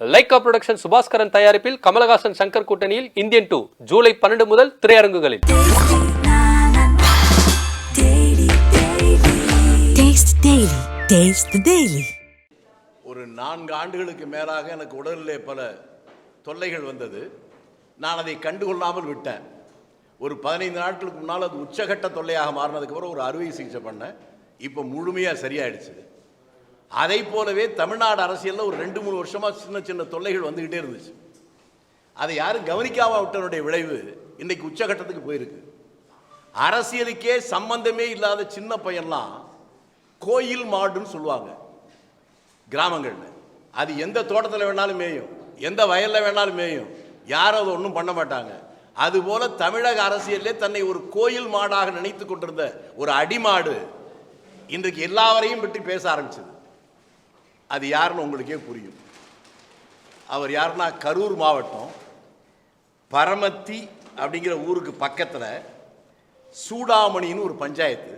Lyca production Subaskaran தயாரிப்பில் கமலஹாசன் சங்கர் கூட்டணியில் Indian two July பன்னெண்டு முதல் திரையரங்குகளில். ஒரு நான்கு ஆண்டுகளுக்கு மேலாக எனக்கு உடலிலே பல தொல்லைகள் வந்தது. நான் அதை கண்டுகொள்ளாமல் விட்டேன். ஒரு பதினைந்து நாட்களுக்கு முன்னால் அது உச்சகட்ட தொல்லையாக மாறினதுக்கு அப்புறம் ஒரு அறுவை சிகிச்சை பண்ணேன். இப்போ முழுமையாக சரியாயிடுச்சு. அதை போலவே தமிழ்நாடு அரசியலில் ஒரு ரெண்டு மூணு வருஷமாக சின்ன சின்ன தொல்லைகள் வந்துக்கிட்டே இருந்துச்சு. அதை யாரும் கவனிக்காம விட்டனுடைய விளைவு இன்றைக்கு உச்சகட்டத்துக்கு போயிருக்கு. அரசியலுக்கே சம்பந்தமே இல்லாத சின்ன பையன்லாம் கோயில் மாடுன்னு சொல்லுவாங்க கிராமங்களில். அது எந்த தோட்டத்தில் வேணாலும் மேயும் எந்த வயலில் வேணாலும் மேயும் யாரும் அதை ஒன்றும் பண்ண மாட்டாங்க. அதுபோல தமிழக அரசியலே தன்னை ஒரு கோயில் மாடாக நினைத்து கொண்டிருந்த ஒரு அடிமாடு இன்றைக்கு எல்லாவரையும் பற்றி பேச ஆரம்பிச்சது. அது யாருன்னு உங்களுக்கே புரியும். அவர் யாருன்னா கரூர் மாவட்டம் பரமத்தி அப்படிங்கிற ஊருக்கு பக்கத்தில் சூடாமணின்னு ஒரு பஞ்சாயத்து.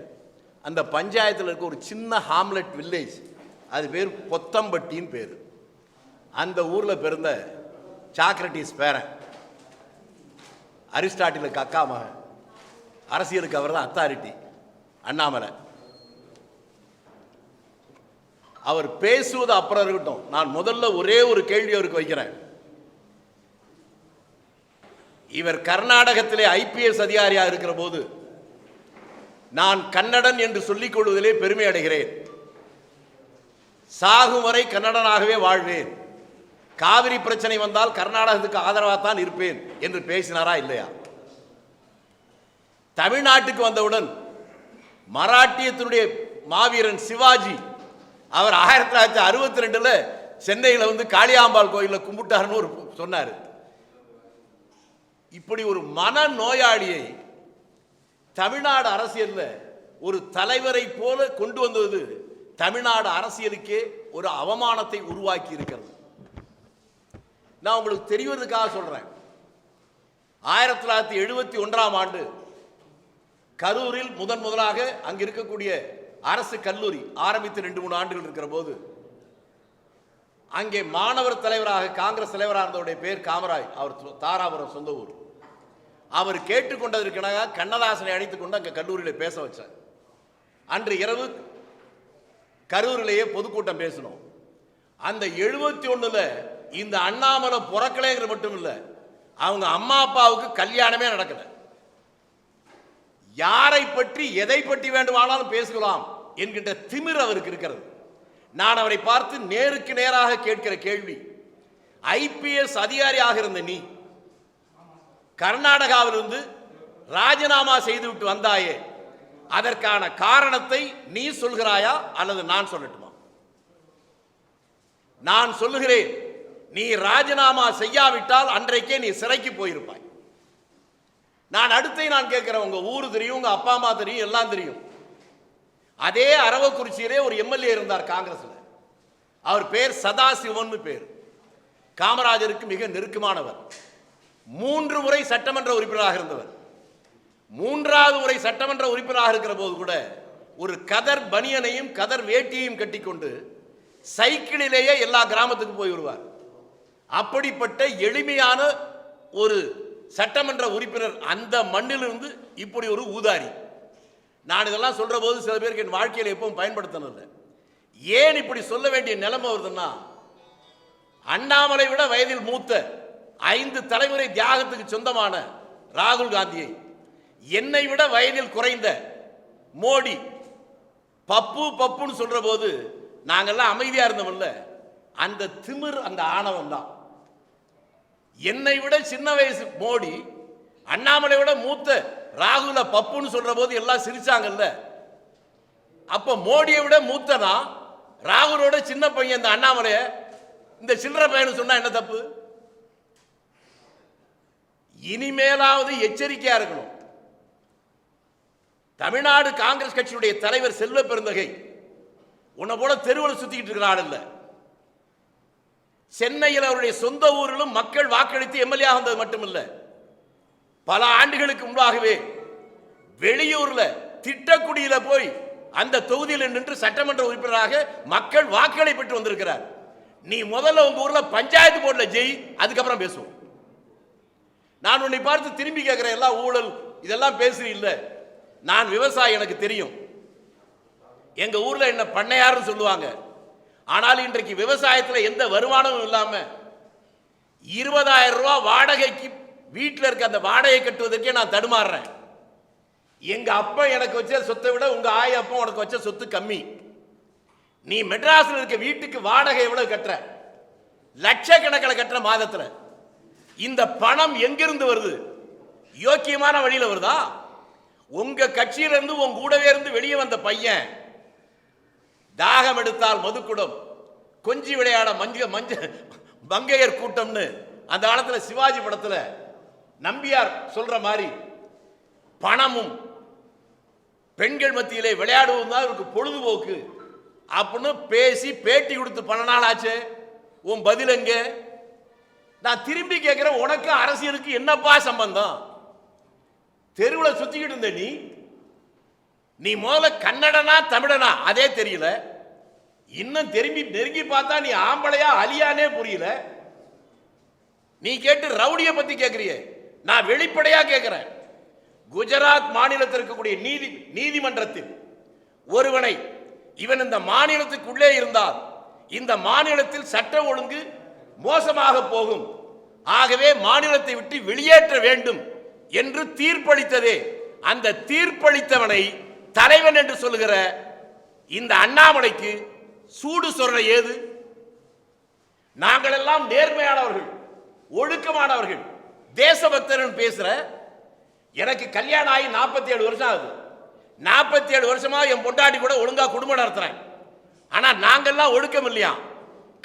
அந்த பஞ்சாயத்தில் இருக்க ஒரு சின்ன ஹாம்லெட் வில்லேஜ் அது பேர் பொத்தம்பட்டின்னு பேர். அந்த ஊரில் பிறந்த சாக்ரட்டிஸ் பேரன் அரிஸ்டாட்டிலுக்கு அக்கா மகன் அரசியலுக்கு அவர் தான் அத்தாரிட்டி அண்ணாமலை. அவர் பேசுவது அப்புறம் இருக்கட்டும். நான் முதல்ல ஒரே ஒரு கேள்வி அவருக்கு வைக்கிறேன். இவர் கர்நாடகத்திலே ஐபிஎஸ் அதிகாரியாக இருக்கிற போது நான் கன்னடன் என்று சொல்லிக் கொள்வதிலே பெருமை அடைகிறேன். சாகும் வரை கன்னடனாகவே வாழ்வேன். காவிரி பிரச்சனை வந்தால் கர்நாடகத்துக்கு ஆதரவாக தான் இருப்பேன் என்று பேசினாரா இல்லையா? தமிழ்நாட்டுக்கு வந்தவுடன் மராட்டியத்தினுடைய மாவீரன் சிவாஜி அவர் ஆயிரத்தி தொள்ளாயிரத்தி அறுபத்தி ரெண்டுல சென்னையில் வந்து காளியாம்பாள் கோயிலில் கும்பிட்டாருன்னு ஒரு சொன்னார். இப்படி ஒரு மன நோயாளியை தமிழ்நாடு அரசியலில் ஒரு தலைவரை போல கொண்டு வந்தது தமிழ்நாடு அரசியலுக்கே ஒரு அவமானத்தை உருவாக்கி இருக்கிறது. நான் உங்களுக்கு தெரிவதற்காக சொல்றேன். ஆயிரத்தி தொள்ளாயிரத்தி எழுபத்தி ஒன்றாம் ஆண்டு கரூரில் முதன் முதலாக அங்கிருக்கக்கூடிய அரசு கல்லூரி ஆரம்பித்து ரெண்டு மூணு ஆண்டுகள் இருக்கிற போது அங்கே மாணவர் தலைவராக காங்கிரஸ் தலைவராக இருந்தவருடைய பேர் காமராய் அவர் தாராபுரம் சொந்த ஊர். அவர் கேட்டுக்கொண்டதற்கெனக கண்ணதாசனை அழைத்துக் கொண்டு அங்கே கல்லூரியில் பேச வச்சார். அன்று இரவு கரூரிலேயே பொதுக்கூட்டம் பேசணும் அந்த எழுபத்தி ஒன்றில் இந்த அண்ணாமலை புறக்கலைங்கிற மட்டும் இல்லை அவங்க அம்மா அப்பாவுக்கு கல்யாணமே நடக்கலை. யாரை பற்றி எதை பற்றி வேண்டுமானாலும் பேசலாம் என்கின்ற திமிர் அவருக்கு இருக்கிறது. நான் அவரை பார்த்து நேருக்கு நேராக கேட்கிற கேள்வி ஐபிஎஸ் அதிகாரியாக இருந்த நீ கர்நாடகாவிலிருந்து ராஜினாமா செய்துவிட்டு வந்தாயே அதற்கான காரணத்தை நீ சொல்கிறாயா அல்லது நான் சொல்லட்டுமா? நான் சொல்லுகிறேன் நீ ராஜினாமா செய்யாவிட்டால் அன்றைக்கே நீ சிறைக்கு போயிருப்பாய். நான் அடுத்தை நான் கேட்குறேன். உங்கள் ஊர் தெரியும் உங்கள் அப்பா அம்மா தெரியும் எல்லாம் தெரியும். அதே அரவக்குறிச்சியிலே ஒரு எம்எல்ஏ இருந்தார் காங்கிரஸில். அவர் பேர் சதாசிவன் பேர். காமராஜருக்கு மிக நெருக்கமானவர். மூன்று முறை சட்டமன்ற உறுப்பினராக இருந்தவர். மூன்றாவது முறை சட்டமன்ற உறுப்பினராக இருக்கிற போது கூட ஒரு கதர் பனியனையும் கதர் வேட்டியையும் கட்டிக்கொண்டு சைக்கிளிலேயே எல்லா கிராமத்துக்கு போய் வருவார். அப்படிப்பட்ட எளிமையான ஒரு சட்டமன்ற உறுப்பினர் அந்த மண்ணிலிருந்து இப்படி ஒரு ஊதாரி. நான் இதெல்லாம் சொல்கிற போது சில பேருக்கு என் வாழ்க்கையில் எப்பவும் பயன்படுத்தினதில்லை. ஏன் இப்படி சொல்ல வேண்டிய நிலைமை வருதுன்னா அண்ணாமலை விட வயதில் மூத்த ஐந்து தலைமுறை தியாகத்துக்கு சொந்தமான ராகுல் காந்தியை என்னை விட வயதில் குறைந்த மோடி பப்பு பப்புன்னு சொல்கிற போது நாங்கள்லாம் அமைதியாக இருந்தோம்ல அந்த திமிர் அந்த ஆணவம் தான் என்னை விட சின்ன வயசு மோடி அண்ணாமலை விட மூத்த ராகுல பப்புன்னு சொல்ற போது எல்லாம் சிரிச்சாங்கல்ல. அப்ப மோடியை விட மூத்தனா ராகுலோட சின்ன பையன் இந்த அண்ணாமலைய? இந்த சில்லற பையன் சொன்னா என்ன தப்பு? இனிமேலாவது எச்சரிக்கையா இருக்கணும். தமிழ்நாடு காங்கிரஸ் கட்சியுடைய தலைவர் செல்வ பெருந்தகை உன்னை போல தெருவில் சுத்திக்கிட்டு இருக்கிற ஆள் இல்லை. சென்னையில் அவருடைய சொந்த ஊரிலும் மக்கள் வாக்களித்து எம்எல்ஏ வந்தது மட்டுமில்லை பல ஆண்டுகளுக்கு முன்பாகவே வெளியூர்ல திட்டக்குடியில போய் அந்த தொகுதியில் நின்று சட்டமன்ற உறுப்பினராக மக்கள் வாக்களை பெற்று வந்திருக்கிறார். நீ முதல்ல உங்க ஊர்ல பஞ்சாயத்து போர்டுல ஜெய் அதுக்கப்புறம் பேசுவோம். நான் உன்னை பார்த்து திரும்பி கேட்கிறேன் எல்லாம் ஊழல் இதெல்லாம் பேசுறீ இல்ல. நான் விவசாயி எனக்கு தெரியும். எங்க ஊர்ல என்ன பண்ணையாருன்னு சொல்லுவாங்க. ஆனால் இன்றைக்கு விவசாயத்தில் எந்த வருமானமும் இல்லாமல் இருபதாயிரம் ரூபா வாடகைக்கு வீட்டில் இருக்க அந்த வாடகை கட்டுவதற்கே நான் தடுமாறுறேன். எங்க அப்பா எனக்கு வச்ச சொத்தை விட உங்க ஆய அப்பா உனக்கு வச்ச சொத்து கம்மி. நீ மெட்ராஸ்ல இருக்க வீட்டுக்கு வாடகை எவ்வளவு கட்டுற? லட்சக்கணக்கில் கட்டுற மாதத்துல. இந்த பணம் எங்கிருந்து வருது? யோக்கியமான வழியில வருதா? உங்க கட்சியில இருந்து உங்க கூடவே இருந்து வெளியே வந்த பையன் தாகம் எடுத்தால் மதுக்குடம். கொஞ்சி விளையாட மஞ்ச மஞ்ச மங்கையர் கூட்டம்னு அந்த காலத்தில் சிவாஜி படத்தில் நம்பியார் சொல்ற மாதிரி பணமும் பெண்கள் மத்தியிலே விளையாடுவது தான் இவருக்கு பொழுதுபோக்கு. அப்படின்னு பேசி பேட்டி கொடுத்து பல நாள் ஆச்சு. உன் பதில் எங்கே? நான் திரும்பி கேட்குறேன் உனக்கு அரசியலுக்கு என்னப்பா சம்பந்தம்? தெருவில் சுற்றிக்கிட்டு இருந்த நீ நீ முதல்ல கன்னடனா தமிழனா? அதே தெரியல. இன்னும் திரும்பி நெருங்கி பார்த்தா நீ ஆம்பளையா அலியானே புரியல. நீ கேட்டு ரவுடியை பத்தி கேட்கறியே நான் வெளிப்படையா கேட்கிறேன் குஜராத் மாநிலத்தில் இருக்கக்கூடிய நீதி நீதிமன்றத்தில் ஒருவனை இவன் இந்த மாநிலத்துக்குள்ளே இருந்தால் இந்த மாநிலத்தில் சட்ட ஒழுங்கு மோசமாக போகும். ஆகவே மாநிலத்தை விட்டு வெளியேற்ற வேண்டும் என்று தீர்ப்பளித்ததே. அந்த தீர்ப்பளித்தவனை தலைவன் என்று சொல்லுகிற இந்த அண்ணாமலைக்கு சூடு சொல்ற ஏது? நாங்கள் எல்லாம் நேர்மையானவர்கள் ஒழுக்கமானவர்கள். தேசபக்தர்கள் பேசுற எனக்கு கல்யாணம் ஆகி நாற்பத்தி ஏழு வருஷம் ஆகுது. நாற்பத்தி ஏழு வருஷமா என் பொண்டாட்டி கூட ஒழுங்கா குடும்பம் நடத்துறேன். ஆனா நாங்கெல்லாம் ஒழுக்கம் இல்லையா?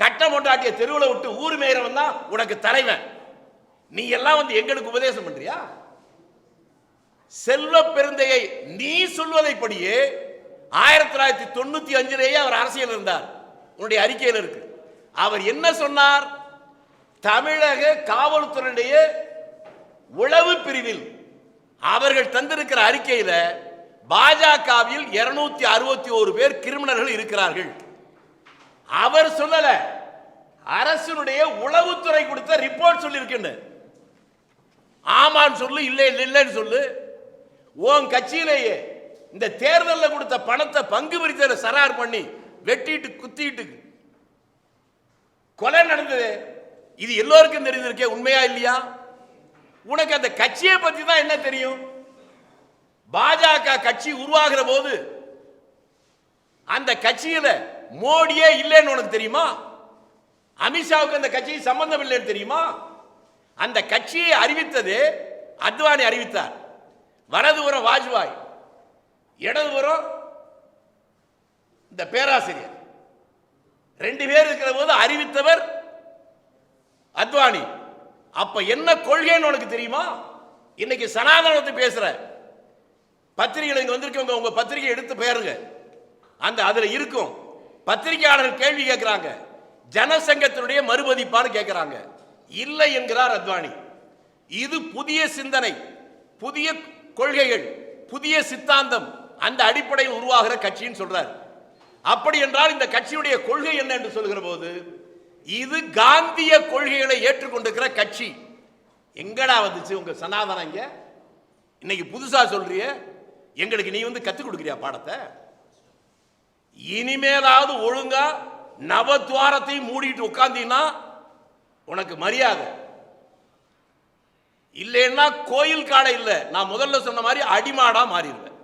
கட்ட பொண்டாட்டிய தெருவில் விட்டு ஊர் மேயறவன் தான் உனக்கு தலைவன். நீ எல்லாம் வந்து எங்களுக்கு உபதேசம் பண்றியா? செல்வ பெருந்தையை நீ சொல்வதைப்படியே ஆயிரத்தி தொள்ளாயிரத்தி தொண்ணூத்தி அஞ்சிலேயே அவர் அரசியல் இருந்தார். உன்னுடைய அறிக்கையில் இருக்கு. அவர் என்ன சொன்னார்? தமிழக காவல்துறையுடைய உளவு பிரிவில் அவர்கள் தந்திருக்கிற அறிக்கையில் பாஜகவில் இருநூத்தி அறுபத்தி ஒரு பேர் கிரிமினல்கள் இருக்கிறார்கள். அவர் சொல்லல. அரசனுடைய உளவுத்துறை கொடுத்த ரிப்போர்ட் சொல்லியிருக்கின்ற. ஆமான்னு சொல்லு இல்லை இல்லைன்னு சொல்லு. ஓன் கட்சியிலேயே இந்த தேர்தலில் கொடுத்த பணத்தை பங்கு பிரித்தல சரார் பண்ணி வெட்டிட்டு குத்திட்டு கொலை நடந்தது. இது எல்லோருக்கும் தெரிஞ்சிருக்கே உண்மையா இல்லையா? உனக்கு அந்த கட்சியை பத்தி தான் என்ன தெரியும்? பாஜக கட்சி உருவாகிற போது அந்த கட்சியில மோடியே இல்லைன்னு உனக்கு தெரியுமா? அமித்ஷாவுக்கு அந்த கட்சி சம்பந்தம் இல்லைன்னு தெரியுமா? அந்த கட்சியை அறிவித்தது அத்வானி அறிவித்தார். வலதுபுறம் வாஜ்பாய் இடதுபுறம் இந்த பேராசிரியர். ரெண்டு பேர் இருக்கிற போது அறிவித்தவர் அத்வானி. அப்ப என்ன கொள்கைன்னு உனக்கு தெரியுமா? இன்னைக்கு சனாதனத்தை பேசுற பத்திரிகைகள் இங்க வந்திருக்கவங்க உங்க பத்திரிகை எடுத்து பேருங்க. அந்த அதுல இருக்கும். பத்திரிகையாளர்கள் கேள்வி கேட்கிறாங்க ஜனசங்கத்தினுடைய மறுமதிப்பான்னு கேட்கிறாங்க இல்லை என்கிறார் அத்வானி. இது புதிய சிந்தனை புதிய கொள்கைகள் புதிய சித்தாந்தம் அந்த அடிப்படையில் உருவாகிற கட்சின்னு சொல்றார். அப்படி என்றால் இந்த கட்சியுடைய கொள்கை என்ன என்று சொல்கிற போது இது காந்திய கொள்கைகளை ஏற்றுக்கொண்டிருக்கிற கட்சி. எங்கடா வந்துச்சு உங்க சனாதனம் இங்க? இன்னைக்கு புதுசா சொல்றிய எங்களுக்கு நீ வந்து கத்துக் கொடுக்குறியா பாடத்தை? இனிமேலாவது ஒழுங்கா நவத்வாரத்தையும் மூடிட்டு உட்காந்தீங்கன்னா உனக்கு மரியாதை. இல்லைன்னா கோயில் காடை இல்லை. நான் முதல்ல சொன்ன மாதிரி அடிமாடா மாறிடுவேன்.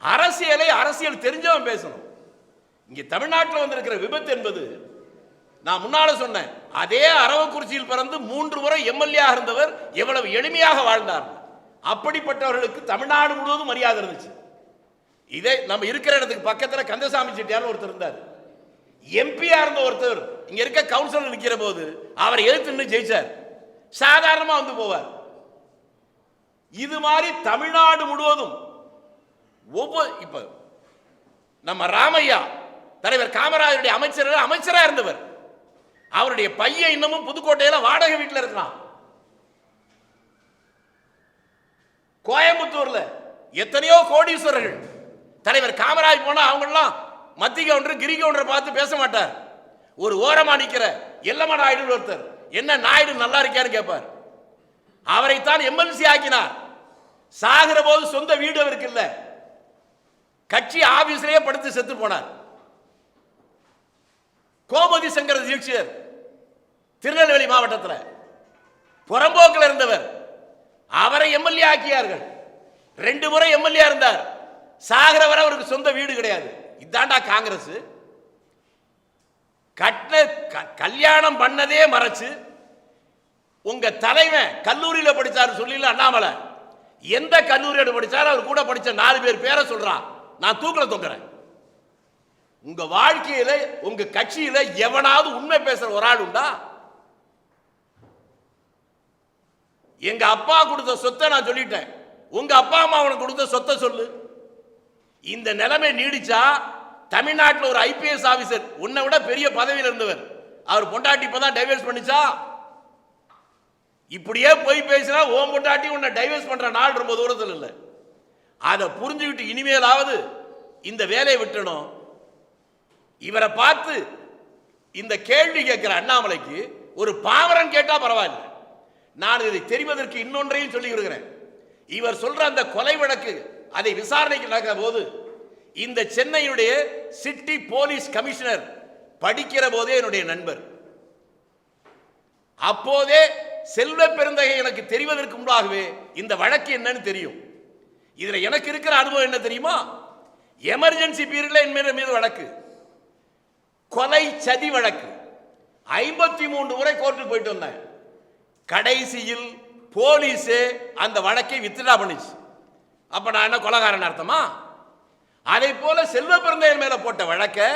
அரசியலை அரசியல் தெரிஞ்சவன் பேசணும். இங்க தமிழ்நாட்டில் வந்திருக்கிற விபத்து என்பது நான் முன்னால சொன்னேன் அதே அரவக்குறிச்சியில் பிறந்து மூன்று முறை எம்எல்ஏ இருந்தவர் எவ்வளவு எளிமையாக வாழ்ந்தார். அப்படிப்பட்டவர்களுக்கு தமிழ்நாடு முழுவதும் மரியாதை இருந்துச்சு. இதே நம்ம இருக்கிற இடத்துக்கு பக்கத்தில் கந்தசாமி செட்டியார் ஒருத்தர் இருந்தார். எம்பியா இருந்த ஒருத்தர் இங்க இருக்க கவுன்சிலர் நிற்கிற போது அவர் எழுத்து நின்று ஜெயிச்சார். சாதாரணமாக வந்து போவார். இது மாதிரி தமிழ்நாடு முழுவதும் ஒவ்வொரு இப்ப நம்ம ராமையா தலைவர் காமராஜருடைய அமைச்சர் அமைச்சரா இருந்தவர். அவருடைய பையன் இன்னமும் புதுக்கோட்டையில வாடகை வீட்டில் இருக்கிறான். கோயம்புத்தூர்ல எத்தனையோ கோடீஸ்வரர்கள். தலைவர் காமராஜ் போனா அவங்கெல்லாம் மத்திய கவுண்டர் கிரி கவுண்டரை பார்த்து பேச மாட்டார். ஒரு ஓரமா நிற்கிற எல்லமான நாயுடு ஒருத்தர். என்ன நாயுடு நல்லா இருக்கியான்னு கேட்பார் அவரைத்தான் எம்எல்சி ஆக்கினார். சாகிற போது சொந்த வீடு அவருக்கு இல்லை. கட்சி ஆபீஸ்லயே படுத்து செத்து போனார். கோமதி சங்கர தீட்சிதர் திருநெல்வேலி மாவட்டத்தில் புறம்போக்கில் இருந்தவர். அவரை எம்எல்ஏ ஆக்கியார்கள். ரெண்டு முறை எம்எல்ஏ இருந்தார். சாகிற வரை அவருக்கு சொந்த வீடு கிடையாது. இதாண்டா காங்கிரஸ். கட்ட க- கல்யாணம் பண்ணதே மறைச்சு உங்க தலைவன் கல்லூரியில் படித்தார் சொல்லல அண்ணாமலை. எந்த கல்லூரியோட படித்தார் அவர் கூட படித்த நாலு பேர் பேரை சொல்றான். நான் தூக்கில் தொங்குறேன். உங்க வாழ்க்கையில உங்க கட்சியில எவனாவது உண்மை பேசுற ஒரு ஆள் உண்டா? எங்க அப்பா கொடுத்த சொத்தை நான் சொல்லிட்டேன். உங்க அப்பா அம்மா அவனுக்கு கொடுத்த சொத்தை சொல்லு. இந்த நிலைமை நீடிச்சா தமிழ்நாட்டில் ஒரு ஐபிஎஸ் ஆபீசர் உன்னை விட பெரிய பதவியில் இருந்தவர். அவர் பொண்டாட்டி இப்பதான் டைவர்ஸ் பண்ணிச்சா? இப்படியே போய் பேசினா ஓம் பொண்டாட்டி உன்னை டைவர்ஸ் பண்ற நாள் ரொம்ப தூரத்தில் இல்லை. அதை புரிஞ்சுக்கிட்டு இனிமேலாவது இந்த வேலையை விட்டணும் இவரை பார்த்து இந்த கேள்வி கேட்கிற அண்ணாமலைக்கு ஒரு பாவரன் கேட்டா பரவாயில்ல. நான் இதை தெரிவதற்கு இன்னொன்றையும் சொல்லி கொடுக்குறேன் இவர் சொல்ற அந்த கொலை வழக்கு அதை விசாரணைக்கு நடக்கிற போது இந்த சென்னையுடைய சிட்டி போலீஸ் கமிஷனர் படிக்கிற போதே என்னுடைய நண்பர். அப்போதே செல்வ பெருந்தகை எனக்கு தெரிவதற்கு முன்பாகவே இந்த வழக்கு என்னன்னு தெரியும். இதில் எனக்கு இருக்கிற அனுபவம் என்ன தெரியுமா? எமர்ஜென்சி பீரியட்ல என் மீது மீது வழக்கு. கொலை சதி வழக்கு. ஐம்பத்தி மூன்று முறை கோர்ட்டுக்கு போயிட்டு வந்தேன். கடைசியில் போலீஸே அந்த வழக்கை வித்ட்ரா பண்ணிச்சு. அப்ப நான் என்ன கொலகாரன் அர்த்தமா? அதே போல செல்வ பிறந்தையர் மேல போட்ட வழக்கை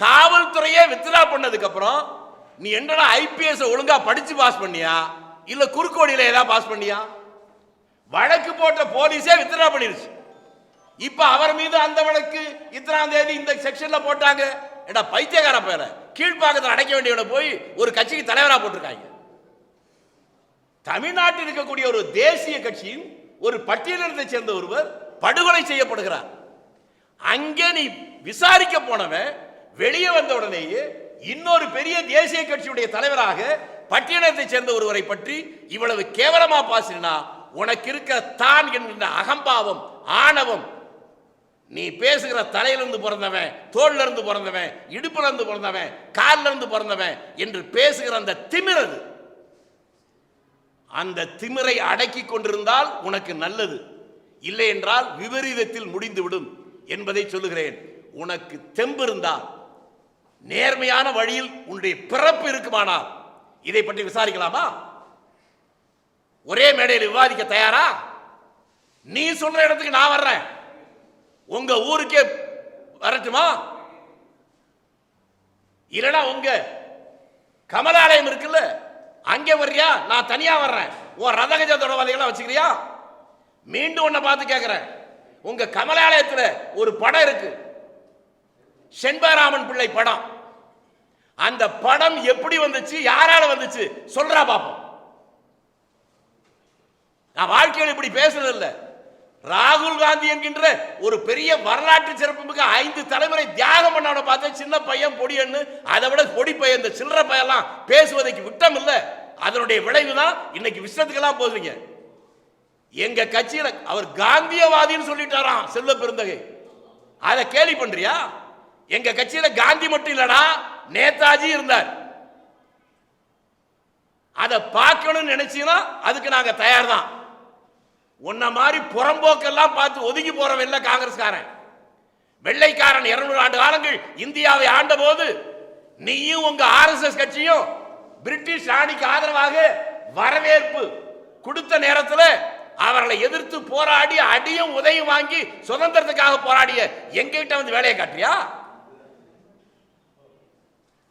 காவல்துறையே வித்ட்ரா பண்ணதுக்கு அப்புறம் நீ என்னடா ஐபிஎஸ் ஒழுங்கா படிச்சு பாஸ் பண்ணியா? இல்ல குறுக்கோடியில ஏதாவது பாஸ் பண்ணியா? வழக்கு போட்ட போலீஸே வித்ட்ரா பண்ணிருச்சு. இப்ப அவர் மீது அந்த வழக்கு இத்தனாம் தேதி இந்த செக்ஷன்ல போட்டாங்க. ஏடா பைத்தியக்கார பேர கீழ்ப்பாக்கத்தில் அடைக்க வேண்டியவனை போய் ஒரு கட்சிக்கு தலைவரா போட்டிருக்காங்க. தமிழ்நாட்டில் இருக்கக்கூடிய ஒரு தேசிய கட்சியின் ஒரு பட்டியலினத்தை சேர்ந்த ஒருவர் படுகொலை செய்யப்படுகிறார். அங்கே நீ விசாரிக்க போனவன் வெளியே வந்த உடனேயே இன்னொரு பெரிய தேசிய கட்சியுடைய தலைவராக பட்டியலத்தை சேர்ந்த ஒருவரை பற்றி இவ்வளவு கேவலமா பாசினா உனக்கு இருக்கிற தான் என்கின்ற அகம்பாவம் ஆணவம். நீ பேசுகிற தலையிலிருந்து பிறந்தவன் தோல்ல இருந்து பிறந்தவன் இடுப்புல இருந்து பிறந்தவன் கால்ல இருந்து பிறந்தவன் என்று பேசுகிற அந்த திமிரது அந்த திமிரை அடக்கி கொண்டிருந்தால் உனக்கு நல்லது. இல்லை என்றால் விபரீதத்தில் முடிந்துவிடும் என்பதை சொல்லுகிறேன். உனக்கு தெம்பு இருந்தால் நேர்மையான வழியில் உன்னுடைய பிறப்பு இருக்குமானால் இதை பற்றி விசாரிக்கலாமா? ஒரே மேடையில் விவாதிக்க தயாரா? நீ சொல்ற இடத்துக்கு நான் வர்றேன். உங்க ஊருக்கே வரட்டுமா? இல்லைன்னா உங்க கமலாலயம் இருக்குல்ல அங்கே வர்றியா? நான் தனியா வர்றேன். உன் ரதகஜ தொடர்பாதைகளாம் வச்சுக்கிறியா? மீண்டும் உன்னை பார்த்து கேட்கிறேன் உங்க கமலாலயத்தில் ஒரு படம் இருக்கு. செண்பராமன் பிள்ளை படம். அந்த படம் எப்படி வந்துச்சு யாரால வந்துச்சு சொல்றா பாப்போம். நான் வாழ்க்கையில் இப்படி பேசுறது இல்ல ராகுல் காந்தி என்கின்ற ஒரு பெரிய வரலாற்று சிறப்புமிக்க ஐந்து தலைமுறை தியாகம் பண்ணவனை பார்த்தா சின்ன பையன் பொடியன்னு அதை விட பொடி பையன் இந்த சில்லற பையெல்லாம் பேசுவதற்கு விட்டம் இல்ல அதனுடைய விளைவு தான் இன்னைக்கு விஷயத்துக்கெல்லாம் போதுங்க எங்க கட்சியில அவர் காந்தியவாதின்னு சொல்லிட்டாராம் செல்வ பெருந்தகை. அதை கேள்வி பண்றியா எங்க கட்சியில காந்தி மட்டும் இல்லடா நேதாஜி இருந்தார். அதை பார்க்கணும்னு நினைச்சீங்கன்னா அதுக்கு நாங்க தயார் தான் உன்ன மாதிரி புறம்போக்கெல்லாம் பார்த்து ஒதுங்கி போறவன் இல்ல காங்கிரஸ்காரன். வெள்ளைக்காரன் இருநூறு ஆண்டு காலங்கள் இந்தியாவை ஆண்ட போது நீயும் உங்க ஆர்எஸ்எஸ் கட்சியும் பிரிட்டிஷ் ராணிக்கு ஆதரவாக வரவேற்பு கொடுத்த நேரத்தில் அவர்களை எதிர்த்து போராடி அடியும் உதவியும் வாங்கி சுதந்திரத்துக்காக போராடிய எங்கிட்ட வந்து வேலையை காட்டுறியா?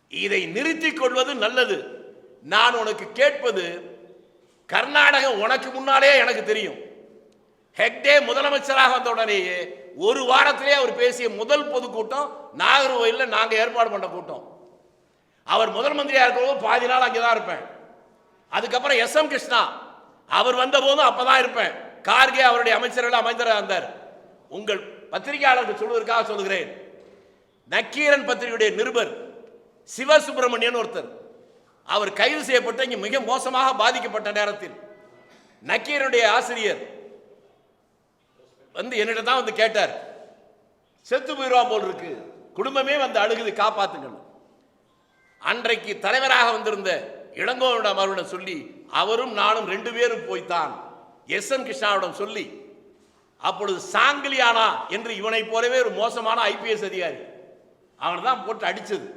இதை நிறுத்திக் கொள்வது நல்லது. நான் உனக்கு கேட்பது கர்நாடகம் உனக்கு முன்னாலே எனக்கு தெரியும். ஹெக்டே முதலமைச்சராக வந்த உடனேயே ஒரு வாரத்திலே அவர் பேசிய முதல் பொதுக்கூட்டம் நாகர்கோயிலில் நாங்கள் ஏற்பாடு பண்ண கூட்டம். அவர் முதல் மந்திரியா இருக்கிறபோது பாதி நாள் அங்கே தான் இருப்பேன். அதுக்கப்புறம் எஸ் எம் கிருஷ்ணா அவர் வந்த போதும் அப்பதான் இருப்பேன். கார்கே அவருடைய அமைச்சர்கள் அமைந்தர் இருந்தார். உங்கள் பத்திரிகையாளருக்கு சொல்வதற்காக சொல்லுகிறேன். நக்கீரன் பத்திரிகையுடைய நிருபர் சிவசுப்பிரமணியன் ஒருத்தர். அவர் கைது செய்யப்பட்டு இங்கே மிக மோசமாக பாதிக்கப்பட்ட நேரத்தில் நக்கீரனுடைய ஆசிரியர் வந்து என்னிட்ட தான் வந்து கேட்டார். செத்து போயிடுவான் போல் இருக்கு. குடும்பமே வந்து அழுகுது காப்பாத்துங்கள். அன்றைக்கு தலைவராக வந்திருந்த இளங்கோவிடம் அவரிடம் சொல்லி அவரும் நானும் ரெண்டு பேரும் போய்த்தான். எஸ் என் கிருஷ்ணாவிடம் சொல்லி அப்பொழுது சாங்கிலியானா என்று இவனைப் போலவே ஒரு மோசமான ஐபிஎஸ் அதிகாரி அவனை தான் போட்டு அடிச்சது.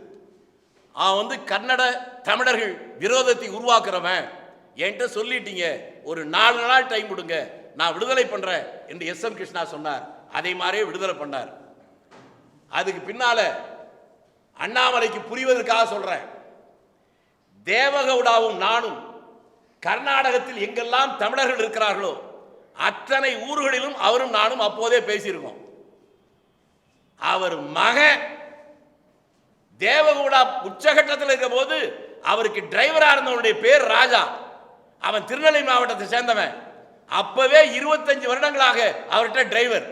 அவன் வந்து கன்னட தமிழர்கள் விரோதத்தை உருவாக்குறவன். என்கிட்ட சொல்லிட்டீங்க. ஒரு நாலு நாள் டைம் கொடுங்க. நான் விடுதலை பண்ணுறேன் என்று எஸ் எம் கிருஷ்ணா சொன்னார். அதை மாதிரியே விடுதலை பண்ணார். அதுக்கு பின்னால அண்ணாமலைக்கு புரிவதற்காக சொல்கிறேன் தேவகவுடாவும் நானும் கர்நாடகத்தில் எங்கெல்லாம் தமிழர்கள் இருக்கிறார்களோ அத்தனை ஊர்களிலும் அவரும் நானும் அப்போதே பேசியிருக்கோம். அவர் மகன் தேவகூடா உச்சகட்டத்தில் இருக்க போது அவருக்கு டிரைவராக இருந்தவனுடைய பேர் ராஜா. அவன் திருநெல்வேலி மாவட்டத்தை சேர்ந்தவன். அப்பவே இருபத்தஞ்சு வருடங்களாக அவர்கிட்ட டிரைவர்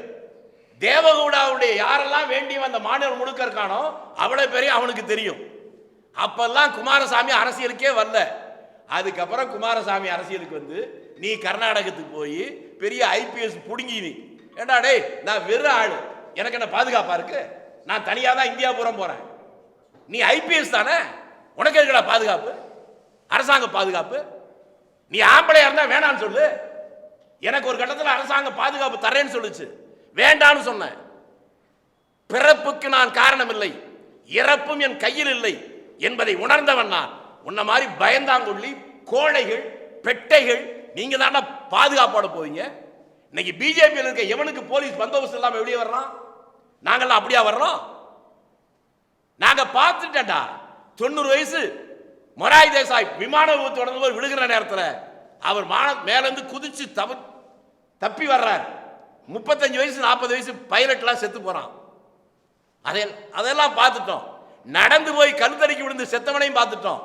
தேவகூடாவுடைய யாரெல்லாம் வேண்டிய அந்த மாநிலம் முழுக்க இருக்கானோ அவ்வளோ பெரிய அவனுக்கு தெரியும். அப்பெல்லாம் குமாரசாமி அரசியலுக்கே வரல. அதுக்கப்புறம் குமாரசாமி அரசியலுக்கு வந்து நீ கர்நாடகத்துக்கு போய் பெரிய ஐபிஎஸ் புடுங்கி நீ. ஏண்டா டேய் நான் வெறும் ஆளு. எனக்கு என்ன பாதுகாப்பாக இருக்கு? நான் தனியாக தான் இந்தியா பூரம் போகிறேன் நீ ஐபிஎஸ் தானே? உனக்கு எதுக்குடா பாதுகாப்பு? அரசாங்க பாதுகாப்பு? நீ ஆம்பளையா இருந்தா வேணான்னு சொல்லு. எனக்கு ஒரு கட்டத்தில் அரசாங்க பாதுகாப்பு தரேன்னு சொல்லுச்சு. வேண்டான்னு சொன்னேன். பிறப்புக்கு நான் காரணம் இல்லை இறப்பும் என் கையில் இல்லை என்பதை உணர்ந்தவன் நான். உன்ன மாதிரி பயந்தாங்கொள்ளி கோழைகள் பெட்டைகள் நீங்க தானே பாதுகாப்போட போவீங்க. இன்னைக்கு பிஜேபியில் இருக்க எவனுக்கு போலீஸ் பந்தோபஸ்து இல்லாமல் வெளியே வர்றான்? நாங்கள்லாம் அப்படியா வர்றோம்? நாங்க பார்த்துட்டேன்டா. தொண்ணூறு வயசு மொராய் தேசாய் விமான விபத்து உடனே போய் விழுகிற நேரத்தில் அவர் மான மேலேருந்து குதிச்சு தவ தப்பி வர்றார். முப்பத்தஞ்சு வயசு நாற்பது வயசு பைலட்லாம் செத்து போகிறான் அதை அதெல்லாம் பார்த்துட்டோம். நடந்து போய் கழுத்தடிக்கு விழுந்து செத்தவனையும் பார்த்துட்டோம்.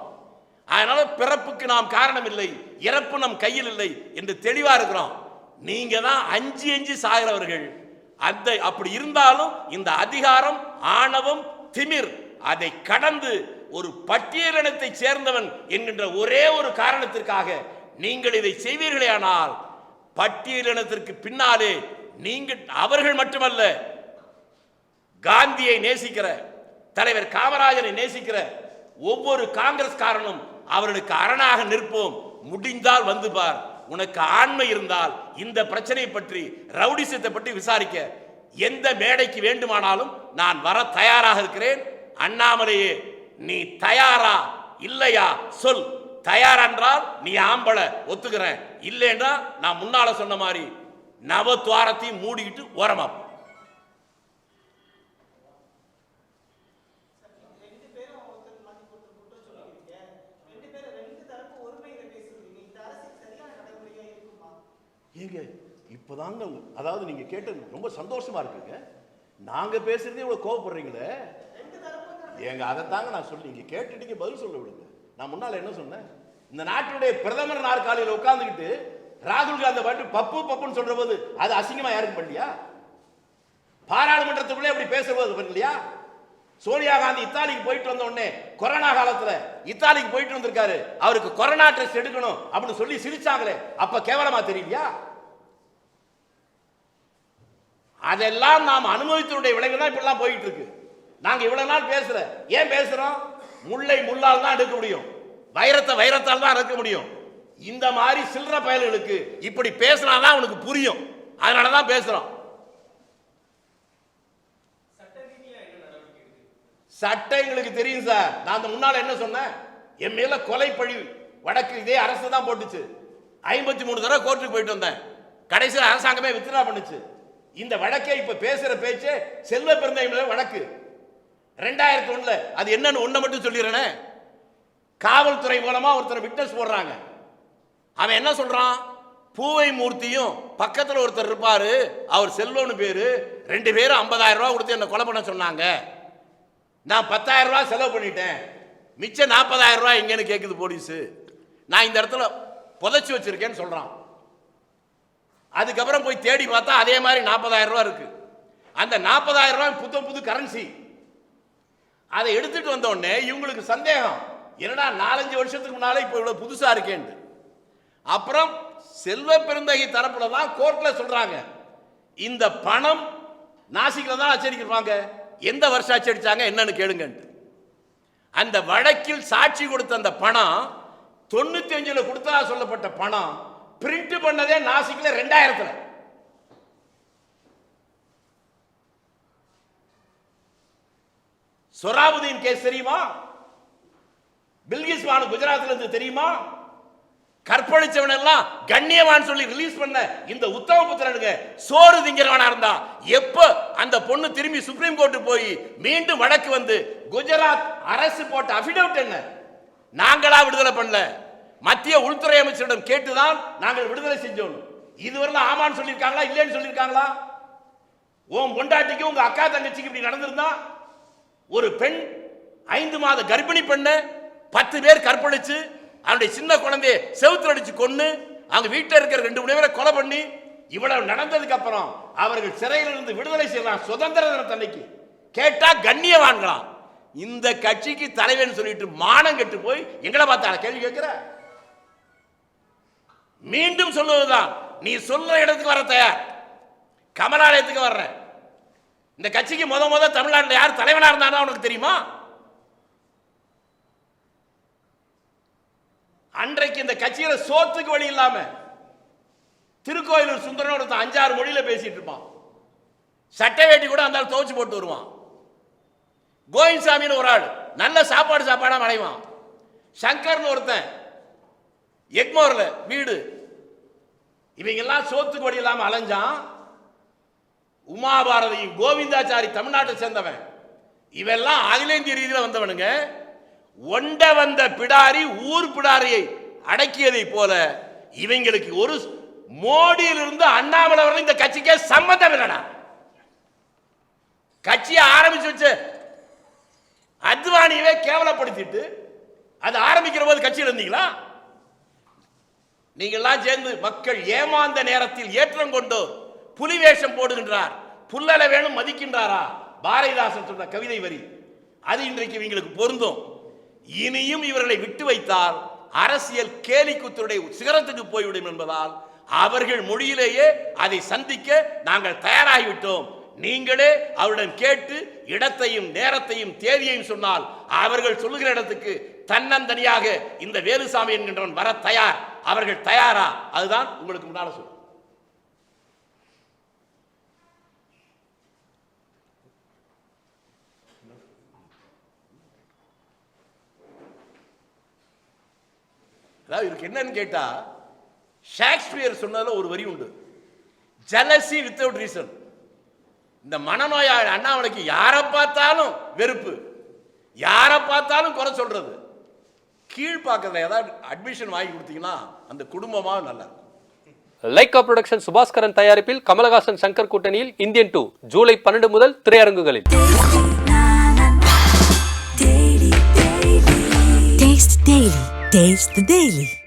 அதனால பிறப்புக்கு நாம் காரணம் இல்லை இறப்பு நம் கையில் இல்லை என்று தெளிவாக இருக்கிறோம். நீங்க தான் அஞ்சு அஞ்சு சாகிறவர்கள். அந்த அப்படி இருந்தாலும் இந்த அதிகாரம் ஆணவம் திமிர் அதை கடந்து ஒரு பட்டியலினத்தை சேர்ந்தவன் என்கின்ற ஒரே ஒரு காரணத்திற்காக நீங்கள் இதை செய்வீர்களே ஆனால் பட்டியலினத்திற்கு பின்னாலே நீங்கள் அவர்கள் மட்டுமல்ல காந்தியை நேசிக்கிற தலைவர் காமராஜரை நேசிக்கிற ஒவ்வொரு காங்கிரஸ்காரனும் அவர்களுக்கு அரணாக நிற்போம். முடிந்தால் வந்து பார். உனக்கு ஆண்மை இருந்தால் இந்த பிரச்சனையை பற்றி ரவுடிசத்தை பற்றி விசாரிக்க எந்த மேடைக்கு வேண்டுமானாலும் நான் வர தயாராக இருக்கிறேன். அண்ணாமலையே நீ தயாரா இல்லையா? சொல். தயார் என்றால் நீ ஆம்பளை ஒத்துக்கிறேன். இல்லைன்றா நான் முன்னால சொன்ன மாதிரி நவத்வாரத்தையும் மூடிக்கிட்டு ஓரமா ஏங்க இப்போதாங்க அதாவது நீங்க கேட்டது ரொம்ப சந்தோஷமா இருக்குங்க. நாங்க பேசுறதே இவ்வளவு கோவப்படுறீங்களே. ஏங்க அதைத்தாங்க நான் சொல்லி நீங்க கேட்டுட்டீங்க பதில் சொல்ல விடுங்க. நான் முன்னால் என்ன சொன்னேன்? இந்த நாட்டுடைய பிரதமர் நாற்காலியில் உட்காந்துக்கிட்டு ராகுல் காந்தி பாட்டு பப்பு பப்புன்னு சொல்ற போது அது அசிங்கமா யாருக்கும் பண்ணலையா? பாராளுமன்றத்துக்குள்ளே அப்படி பேசுறது பண்ணலையா? சோனியா காந்தி இத்தாலிக்கு போயிட்டு வந்த உடனே கொரோனா காலத்துல இத்தாலிக்கு போயிட்டு வந்திருக்காரு. அவருக்கு கொரோனா டெஸ்ட் எடுக்கணும் அப்படின்னு சொல்லி சிரிச்சாங்களே. அப்ப கேவலமா தெரியலையா? அதெல்லாம் நாம் அனுபவித்தனுடைய விளைவு தான் இப்படிலாம் போயிட்டு இருக்கு. நாங்க இவ்வளவு நாள் பேசுற. ஏன் பேசுறோம்? முல்லை முள்ளால் தான் எடுக்க முடியும். வைரத்தை வைரத்தால் தான் எடுக்க முடியும். இந்த மாதிரி சில்லற பயல்களுக்கு இப்படி பேசினாதான் அவனுக்கு புரியும். அதனால தான் பேசுறோம். சட்டம் எங்களுக்கு தெரியும் சார். நான் அந்த முன்னால என்ன சொன்னேன்? என் மேல கொலை பழி வடக்கு இதே அரசு தான் போட்டுச்சு. ஐம்பத்தி மூணு தடவை கோர்ட்டுக்கு போயிட்டு வந்தேன். கடைசியில் அரசாங்கமே வித்ரா பண்ணுச்சு. இந்த வழக்கே இப்ப பேசுற பேச்சு செல்வ பிறந்த வழக்கு. ரெண்டாயிரத்தி ஒண்ணுல. அது என்னன்னு ஒண்ணை மட்டும் சொல்லிடுறேனே. காவல்துறை மூலமா ஒருத்தர் விட்னஸ் போடுறாங்க. அவன் என்ன சொல்றான்? பூவை மூர்த்தியும் பக்கத்தில் ஒருத்தர் இருப்பாரு. அவர் செல்வம்னு பேரு. ரெண்டு பேரும் ஐம்பதாயிரம் ரூபா கொடுத்து என்ன கொலை பண்ண சொன்னாங்க. நான் பத்தாயிரம் ரூபா செலவு பண்ணிட்டேன். மிச்சம் நாற்பதாயிரம் ரூபா எங்கன்னு கேட்குது போலீஸு. நான் இந்த இடத்துல புதைச்சி வச்சிருக்கேன்னு சொல்றான். அதுக்கப்புறம் போய் தேடி பார்த்தா அதே மாதிரி நாற்பதாயிரம் ரூபா இருக்கு. அந்த நாற்பதாயிரம் ரூபா புது புது கரன்சி அதை எடுத்துட்டு வந்த உடனே இவங்களுக்கு சந்தேகம். என்னடா நாலஞ்சு வருஷத்துக்கு முன்னால இப்போ இவ்வளவு புதுசா இருக்கேன்ட்டு. அப்புறம் செல்வ பெருந்தகை தரப்புல தான் கோர்ட்ல சொல்றாங்க. இந்த பணம் நாசிக்ல தான் அச்சடிக்கிறாங்க எந்த வருஷம் அச்சடிச்சாங்க என்னன்னு கேளுங்கன்ட்டு. அந்த வழக்கில் சாட்சி கொடுத்த அந்த பணம் தொண்ணூத்தி அஞ்சுல கொடுத்ததா சொல்லப்பட்ட பணம் பிரிண்ட் பண்ணதே நாசிக்ல ரெண்டாயிரத்துல. சொராபுதீன் கேஸ் தெரியுமா? பில்கிஸ் பானு குஜராத்ல இருந்து தெரியுமா? கற்பழிச்சவன் எல்லாம் கண்ணியவான் சொல்லி ரிலீஸ் பண்ண இந்த உத்தம புத்திரனுங்க சோறு திங்கிறவனா இருந்தா எப்ப அந்த பொண்ணு திரும்பி சுப்ரீம் கோர்ட்டு போய் மீண்டும் வழக்கு வந்து குஜராத் அரசு போட்ட அபிடவிட் என்ன? நாங்களா விடுதலை பண்ணல. மத்திய உள்துறை அமைச்சரிடம் கேட்டுதான் நாங்கள் விடுதலை செஞ்சோம். இதுவரை ஆமான்னு சொல்லியிருக்காங்களா இல்லைன்னு சொல்லியிருக்காங்களா? உன் பொண்டாட்டிக்கு உங்க அக்கா தங்கச்சிக்கு இப்படி நடந்திருந்தா ஒரு பெண் ஐந்து மாத கர்ப்பிணி பெண்ணை பத்து பேர் கற்பழிச்சு அவனுடைய சின்ன குழந்தைய செவுத்துல அடிச்சு கொண்டு அவங்க வீட்டில் இருக்கிற ரெண்டு மூணு பேரை கொலை பண்ணி இவ்வளவு நடந்ததுக்கு அப்புறம் அவர்கள் சிறையில் இருந்து விடுதலை செய்யலாம் சுதந்திர தினத்தன்னைக்கு கேட்டா கண்ணியவான்களாம் இந்த கட்சிக்கு தலைவன் சொல்லிட்டு மானம் கெட்டு போய் எங்களை பார்த்தா கேள்வி கேட்கிற? மீண்டும் சொல்லுவதுதான் நீ சொல்ற இடத்துக்கு வர தயார். கமலாலயத்துக்கு வர்ற. இந்த கட்சிக்கு முத முத தமிழ்நாட்டில் யார் தலைவனாக இருந்தானா உனக்கு தெரியுமா? அன்றைக்கு இந்த கட்சியில சோத்துக்கு வழி இல்லாம திருக்கோயிலூர் சுந்தரன் ஒருத்தன் அஞ்சாறு மொழியில பேசிட்டு இருப்பான். சட்டை வேட்டி கூட அந்த துவச்சு போட்டு வருவான். கோவிந்தசாமின்னு ஒரு ஆள் நல்ல சாப்பாடு சாப்பாடாக அடைவான் சங்கர்னு ஒருத்தன் எக்மோரில் வீடு. இவங்கெல்லாம் சோத்துக்கு வழி இல்லாமல் அலைஞ்சான். உமாபாரதியும் கோவிந்தாச்சாரி தமிழ்நாட்டை சேர்ந்தவன். இவெல்லாம் அகிலேந்திய ரீதியில் வந்தவனுங்க. ஒண்ட வந்த பிடாரி ஊர் பிடாரியை அடக்கியதை போல இவங்களுக்கு ஒரு மோடியிலிருந்து அண்ணாமலை வரை இந்த கட்சிக்கே சம்மந்தம் இல்லடா. கட்சியை ஆரம்பிச்சு வச்ச அத்வானியவே கேவலப்படுத்திட்டு அது ஆரம்பிக்கிற போது கட்சியில் இருந்தீங்களா? நீங்கள்லாம் சேர்ந்து மக்கள் ஏமாந்த நேரத்தில் ஏற்றம் கொண்டோர். புலி வேஷம் போடுகின்றார். புல்லல வேணும் மதிக்கின்றாரா? பாரதிதாசன் சொன்ன கவிதை வரி. அது இன்றைக்கு இவங்களுக்கு பொருந்தும். இனியும் இவர்களை விட்டு வைத்தால் அரசியல் கேலிக்குத்தருடைய சிகரத்துக்கு போய்விடும் என்பதால் அவர்கள் மொழியிலேயே அதை சந்திக்க நாங்கள் தயாராகிவிட்டோம். நீங்களே அவரிடம் கேட்டு இடத்தையும் நேரத்தையும் தேதியையும் சொன்னால் அவர்கள் சொல்லுகிற இடத்துக்கு தன்னந்தனியாக இந்த வேலுசாமி என்கின்றவன் வர தயார். அவர்கள் தயாரா? அதுதான் உங்களுக்கு முன்னால சொல்லும் அதாவது இதுக்கு என்னன்னு கேட்டா ஷேக்ஸ்பியர் சொன்னதுல ஒரு வரி உண்டு. ஜலசி வித்தவுட் ரீசன் இந்த மனநோயாளி அண்ணாமலைக்கு யாரை பார்த்தாலும் வெறுப்பு. யாரை பார்த்தாலும் குறை சொல்றது. கீழ்ப்பாக்கத்தில் ஏதாவது அட்மிஷன் வாங்கி கொடுத்தீங்கன்னா அந்த குடும்பமாக நல்லா இருக்கும். லைக்கா புரொடக்ஷன் சுபாஸ்கரன் தயாரிப்பில் கமலஹாசன் சங்கர் கூட்டணியில் இந்தியன் டூ ஜூலை பன்னெண்டு முதல் திரையரங்குகளில். The Taste the Daily.